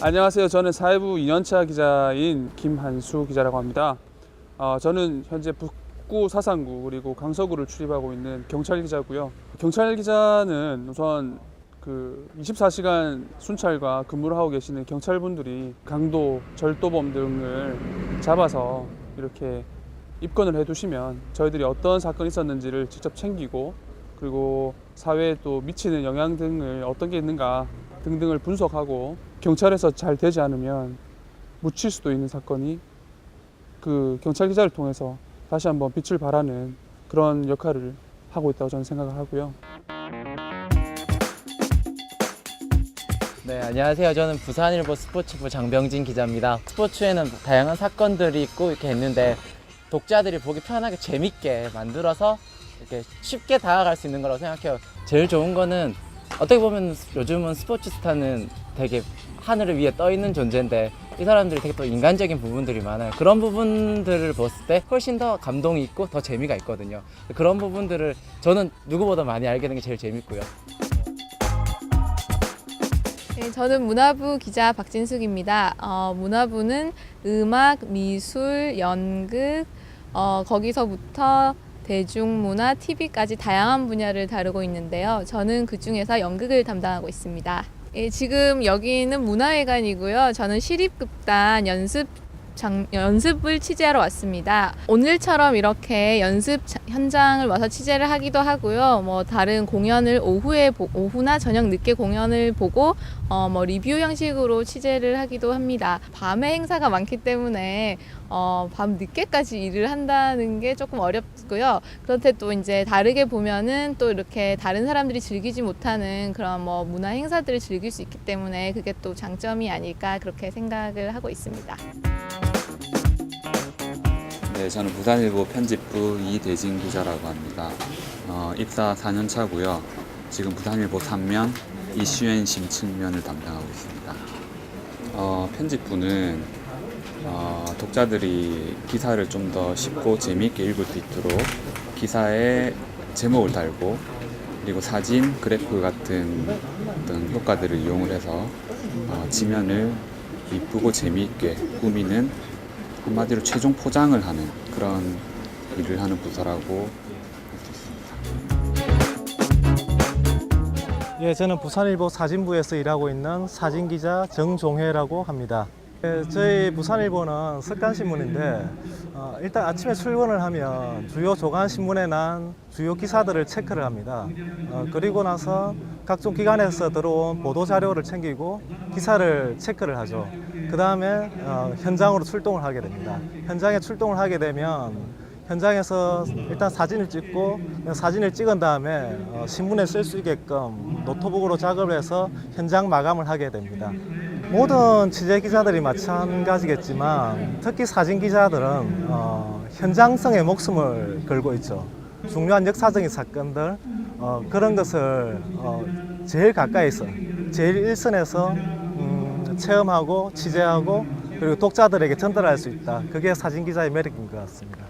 안녕하세요. 저는 사회부 2년차 기자인 김한수 기자라고 합니다. 어, 저는 현재 북구 사상구 그리고 강서구를 출입하고 있는 경찰 기자고요. 경찰 기자는 우선 그 24시간 순찰과 근무를 하고 계시는 경찰분들이 강도, 절도범 등을 잡아서 이렇게 입건을 해두시면 저희들이 어떤 사건이 있었는지를 직접 챙기고 그리고 사회에 또 미치는 영향 등을 어떤 게 있는가 등등을 분석하고 경찰에서 잘 되지 않으면 묻힐 수도 있는 사건이 그 경찰 기자를 통해서 다시 한번 빛을 발하는 그런 역할을 하고 있다고 저는 생각을 하고요. 네, 안녕하세요. 저는 부산일보 스포츠부 장병진 기자입니다. 스포츠에는 다양한 사건들이 있고 이렇게 했는데 독자들이 보기 편하게 재밌게 만들어서 이렇게 쉽게 다가갈 수 있는 거라고 생각해요. 제일 좋은 거는 어떻게 보면 요즘은 스포츠 스타는 되게 하늘을 위에 떠 있는 존재인데 이 사람들이 되게 또 인간적인 부분들이 많아요. 그런 부분들을 봤을 때 훨씬 더 감동이 있고 더 재미가 있거든요. 그런 부분들을 저는 누구보다 많이 알게 된 게 제일 재밌고요. 네, 저는 문화부 기자 박진숙입니다. 어, 문화부는 음악, 미술, 연극, 어, 거기서부터 대중문화, TV까지 다양한 분야를 다루고 있는데요. 저는 그 중에서 연극을 담당하고 있습니다. 예, 지금 여기는 문화회관이고요. 저는 시립극단 연습 장, 연습을 취재하러 왔습니다. 오늘처럼 이렇게 연습 자- 현장을 와서 취재를 하기도 하고요. 뭐 다른 공연을 오후에 보- 오후나 저녁 늦게 공연을 보고 어, 뭐 리뷰 형식으로 취재를 하기도 합니다. 밤에 행사가 많기 때문에 어, 밤 늦게까지 일을 한다는 게 조금 어렵고요. 그런데 또 이제 다르게 보면은 또 이렇게 다른 사람들이 즐기지 못하는 그런 뭐 문화 행사들을 즐길 수 있기 때문에 그게 또 장점이 아닐까 그렇게 생각을 하고 있습니다. 네, 저는 부산일보 편집부 이대진 기자라고 합니다. 어, 입사 4년 차고요. 지금 부산일보 3면 이슈앤 심층면을 담당하고 있습니다. 어, 편집부는 어, 독자들이 기사를 좀 더 쉽고 재미있게 읽을 수 있도록 기사에 제목을 달고 그리고 사진, 그래프 같은 어떤 효과들을 이용을 해서 어, 지면을 이쁘고 재미있게 꾸미는 한마디로 최종 포장을 하는 그런 일을 하는 부서라고. 예, 저는 부산일보 사진부에서 일하고 있는 사진기자 정종회라고 합니다. 예, 저희 부산일보는 습관신문인데 어, 일단 아침에 출근을 하면 주요 조간신문에 난 주요 기사들을 체크를 합니다. 어, 그리고 나서 각종 기관에서 들어온 보도자료를 챙기고 기사를 체크를 하죠. 그 다음에 어, 현장으로 출동을 하게 됩니다. 현장에 출동을 하게 되면 현장에서 일단 사진을 찍고 사진을 찍은 다음에 어, 신문에 쓸 수 있게끔 노트북으로 작업을 해서 현장 마감을 하게 됩니다. 모든 취재 기자들이 마찬가지겠지만 특히 사진 기자들은 어, 현장성에 목숨을 걸고 있죠. 중요한 역사적인 사건들 어, 그런 것을 어, 제일 가까이서 제일 일선에서 음, 체험하고 취재하고 그리고 독자들에게 전달할 수 있다. 그게 사진 기자의 매력인 것 같습니다.